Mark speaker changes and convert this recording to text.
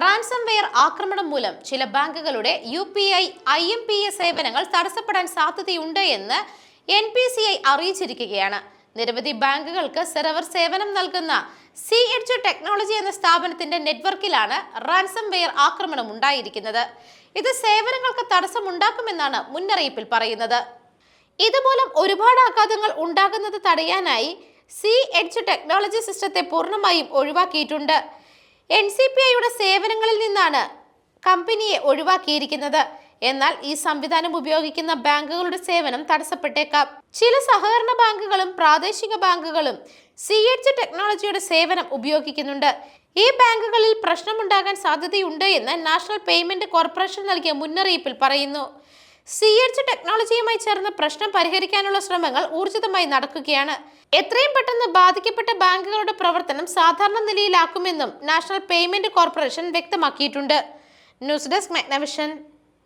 Speaker 1: Ransom wear ആക്രമണം മൂലം ചില ബാങ്കുകളുടെ U P I I M P S സേവനങ്ങൾ തടസ്സപ്പെടാൻ സാധ്യതയുണ്ട് എന്ന് എൻ പി സി ഐ അറിയിച്ചിരിക്കുകയാണ്. നിരവധി ബാങ്കുകൾക്ക് സെർവർ സേവനം നൽകുന്ന സി എച്ച് ടെക്നോളജി എന്ന സ്ഥാപനത്തിന്റെ നെറ്റ്വർക്കിലാണ് റാൻസം വെയർ ആക്രമണം ഉണ്ടായിരിക്കുന്നത്. ഇത് സേവനങ്ങൾക്ക് തടസ്സമുണ്ടാക്കുമെന്നാണ് മുന്നറിയിപ്പിൽ പറയുന്നത്. ഇതുമൂലം ഒരുപാട് ആഘാതങ്ങൾ ഉണ്ടാകുന്നത് തടയാനായി സി എച്ച് ടെക്നോളജി സിസ്റ്റത്തെ പൂർണമായും ഒഴിവാക്കിയിട്ടുണ്ട്. എൻ സി പി ഐയുടെ സേവനങ്ങളിൽ നിന്നാണ് കമ്പനിയെ ഒഴിവാക്കിയിരിക്കുന്നത്. എന്നാൽ ഈ സംവിധാനം ഉപയോഗിക്കുന്ന ബാങ്കുകളുടെ സേവനം തടസ്സപ്പെട്ടേക്കാം. ചില സഹകരണ ബാങ്കുകളും പ്രാദേശിക ബാങ്കുകളും സി എച്ച് ടെക്നോളജിയുടെ സേവനം ഉപയോഗിക്കുന്നുണ്ട്. ഈ ബാങ്കുകളിൽ പ്രശ്നമുണ്ടാകാൻ സാധ്യതയുണ്ട് എന്ന് നാഷണൽ പേയ്മെന്റ് കോർപ്പറേഷൻ നൽകിയ മുന്നറിയിപ്പിൽ പറയുന്നു. സി എച്ച് ടെക്നോളജിയുമായി ചേർന്ന് പ്രശ്നം പരിഹരിക്കാനുള്ള ശ്രമങ്ങൾ ഊർജിതമായി നടക്കുകയാണ്. എത്രയും പെട്ടെന്ന് ബാധിക്കപ്പെട്ട ബാങ്കുകളുടെ പ്രവർത്തനം സാധാരണ നിലയിലാക്കുമെന്നും നാഷണൽ പേയ്മെന്റ് കോർപ്പറേഷൻ വ്യക്തമാക്കിയിട്ടുണ്ട്. News desk Magnavision.